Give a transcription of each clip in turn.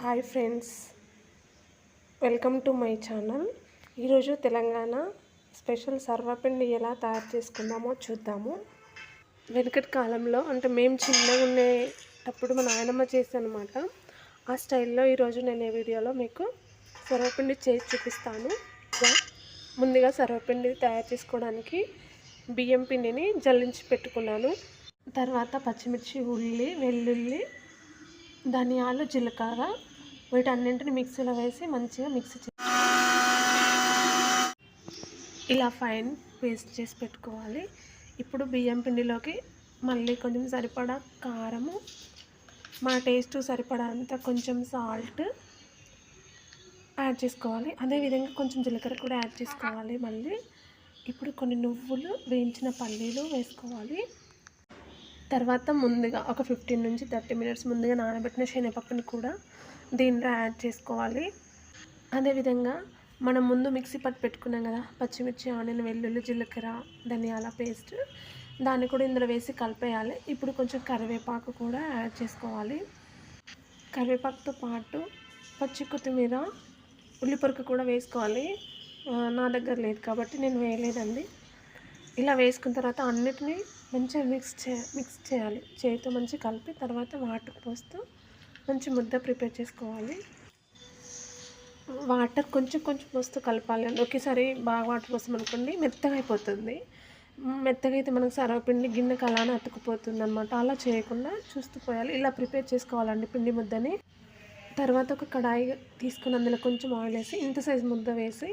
Hi friends. Welcome to my channel. ఈరోజు Telangana special సర్వపిండి ఎలా తయారు చేసుకుందామో చూద్దాము. వెనుకటి కాలంలో అంటే మేము చిన్నగా ఉండేటప్పుడు మా నాయనమ్మ చేస్తానమాట ఆ స్టైల్లో ఈరోజు నేను ఈ వీడియోలో మీకు సర్వపిండి చేసి చూపిస్తాను. ముందుగా సర్వపిండి తయారు చేసుకోవడానికి బియ్యం పిండిని జల్లించి పెట్టుకున్నాను. తర్వాత పచ్చిమిర్చి ఉల్లి వెల్లుల్లి ధనియాలు జీలకర్ర వీటన్నింటిని మిక్సీలో వేసి మంచిగా మిక్సీ చే ఇలా ఫైన్ పేస్ట్ చేసి పెట్టుకోవాలి. ఇప్పుడు బియ్యం పిండిలోకి మళ్ళీ కొంచెం సరిపడా కారము మన టేస్ట్ సరిపడా అంత కొంచెం సాల్ట్ యాడ్ చేసుకోవాలి. అదేవిధంగా కొంచెం జీలకర్ర కూడా యాడ్ చేసుకోవాలి మళ్ళీ. ఇప్పుడు కొన్ని నువ్వులు వేయించిన పల్లీలు వేసుకోవాలి. తర్వాత ముందుగా ఒక ఫిఫ్టీన్ నుంచి థర్టీ మినిట్స్ ముందుగా నానబెట్టిన శనగపప్పుని కూడా దీంట్లో యాడ్ చేసుకోవాలి. అదేవిధంగా మనం ముందు మిక్సీ పట్టు పెట్టుకున్నాం కదా పచ్చిమిర్చి ఆనియన్ వెల్లుల్లి జీలకర్ర ధనియాల పేస్ట్ దాన్ని కూడా ఇందులో వేసి కలిపేయాలి. ఇప్పుడు కొంచెం కరివేపాకు కూడా యాడ్ చేసుకోవాలి. కరివేపాకుతో పాటు పచ్చి కొత్తిమీర ఉల్లిపొరకు కూడా వేసుకోవాలి. నా దగ్గర లేదు కాబట్టి నేను వేయలేదండి. ఇలా వేసుకున్న తర్వాత అన్నిటినీ మంచిగా మిక్స్ చే మిక్స్ చేయాలి. చేతితో మంచిగా కలిపి తర్వాత వాటర్ పోస్తూ మంచి ముద్ద ప్రిపేర్ చేసుకోవాలి. వాటర్ కొంచెం కొంచెం పోస్తూ కలపాలి. ఒకేసారి బాగా వాటర్ పోస్తాం అనుకోండి మెత్తగా అయిపోతుంది. మెత్తగా అయితే మనకు సర్వపిండి గిన్నెకి అలానే అతుకుపోతుంది అనమాట అలా చేయకుండా చూస్తూ పోయాలి. ఇలా ప్రిపేర్ చేసుకోవాలండి పిండి ముద్దని. తర్వాత ఒక కడాయి తీసుకుని అందులో కొంచెం ఆయిల్ వేసి ఇంత సైజు ముద్ద వేసి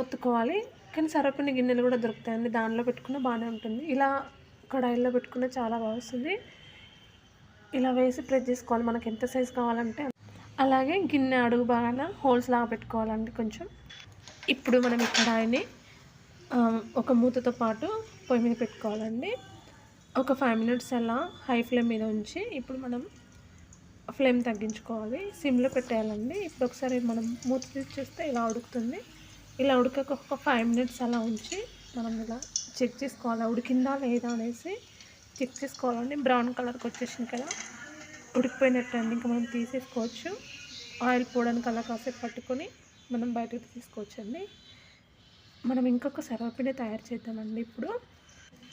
ఒత్తుకోవాలి. కానీ సర్వపిండి గిన్నెలు కూడా దొరుకుతాయండి. దానిలో పెట్టుకున్న బాగానే ఉంటుంది. ఇలా కడాయిల్లో పెట్టుకున్న చాలా బాగా వస్తుంది. ఇలా వేసి ప్రెస్ చేసుకోవాలి. మనకి ఎంత సైజు కావాలంటే అలాగే గిన్నె అడుగు బాగా హోల్స్ లాగా పెట్టుకోవాలండి కొంచెం. ఇప్పుడు మనం ఈ కడాయిని ఒక మూతతో పాటు పొయ్యి మీద పెట్టుకోవాలండి. ఒక ఫైవ్ మినిట్స్ అలా హై ఫ్లేమ్ మీద ఉంచి ఇప్పుడు మనం ఫ్లేమ్ తగ్గించుకోవాలి. సిమ్లో పెట్టేయాలండి. ఇప్పుడు ఒకసారి మనం మూత తీసి చూస్తే ఇలా ఉడుకుతుంది. ఇలా ఉడకక ఒక ఫైవ్ మినిట్స్ అలా ఉంచి మనం ఇలా చెక్ చేసుకోవాలి ఉడికిందా లేదా అనేసి చెక్ చేసుకోవాలండి. బ్రౌన్ కలర్కి వచ్చేసింది కదా. ఉడికిపోయినట్టు అండి. ఇంకా మనం తీసేసుకోవచ్చు. ఆయిల్ పోవడానికి అలా కాసేపు పట్టుకొని మనం బయటకు తీసుకోవచ్చండి. మనం ఇంకొక సర్వపిండి తయారు చేద్దామండి ఇప్పుడు.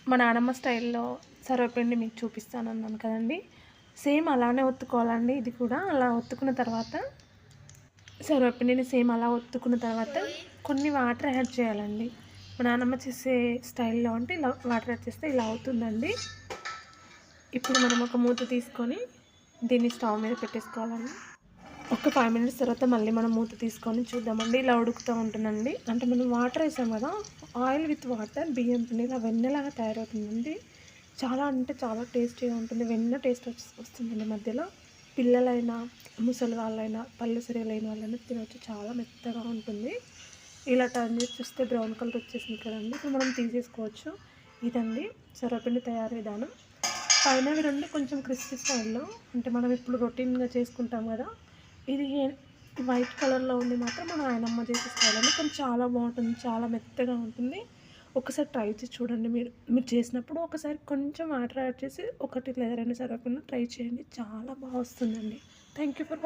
మా నానమ్మ స్టైల్లో సర్వపిండి మీకు చూపిస్తాను అన్నాను కదండి. సేమ్ అలానే ఒత్తుకోవాలండి. ఇది కూడా అలా ఒత్తుకున్న తర్వాత సర్వపిండిని సేమ్ అలా ఒత్తుకున్న తర్వాత కొన్ని వాటర్ యాడ్ చేయాలండి. మా నాన్నమ్మ చేసే స్టైల్లో అంటే ఇలా వాటర్ యాడ్ చేస్తే ఇలా అవుతుందండి. ఇప్పుడు మనం ఒక మూత తీసుకొని దీన్ని స్టవ్ మీద పెట్టేసుకోవాలండి. ఒక ఫైవ్ మినిట్స్ తర్వాత మళ్ళీ మనం మూత తీసుకొని చూద్దామండి. ఇలా ఉడుకుతూ ఉంటుందండి. అంటే మనం వాటర్ వేసాం కదా ఆయిల్ విత్ వాటర్ బియ్యం పిండి ఇలా వెన్నెలాగా తయారవుతుందండి. చాలా అంటే చాలా టేస్టీగా ఉంటుంది. వెన్న టేస్ట్ వస్తుందండి మధ్యలో. పిల్లలైనా ముసలి వాళ్ళైనా పళ్ళు సరిగలైన వాళ్ళైనా తినవచ్చు చాలా మెత్తగా ఉంటుంది. ఇలా టర్న్ చేసి చూస్తే బ్రౌన్ కలర్ వచ్చేసింది కదండి. ఇప్పుడు మనం తీసేసుకోవచ్చు ఇదండి సొరపిండి తయారు విధానం. పైన రెండు కొంచెం క్రిస్పీ స్టైల్లో అంటే మనం ఇప్పుడు రొటీన్గా చేసుకుంటాం కదా. ఇది వైట్ కలర్లో ఉంది మాత్రం మన ఆయనమ్మ చేసే స్టైల్ అండి కానీ చాలా బాగుంటుంది. చాలా మెత్తగా ఉంటుంది. ఒకసారి ట్రై చేసి చూడండి. మీరు మీరు చేసినప్పుడు ఒకసారి కొంచెం వాటర్ యాడ్ చేసి ఒకటి లేదా రెండు సరిపోయినా ట్రై చేయండి. చాలా బాగా వస్తుందండి. Thank you for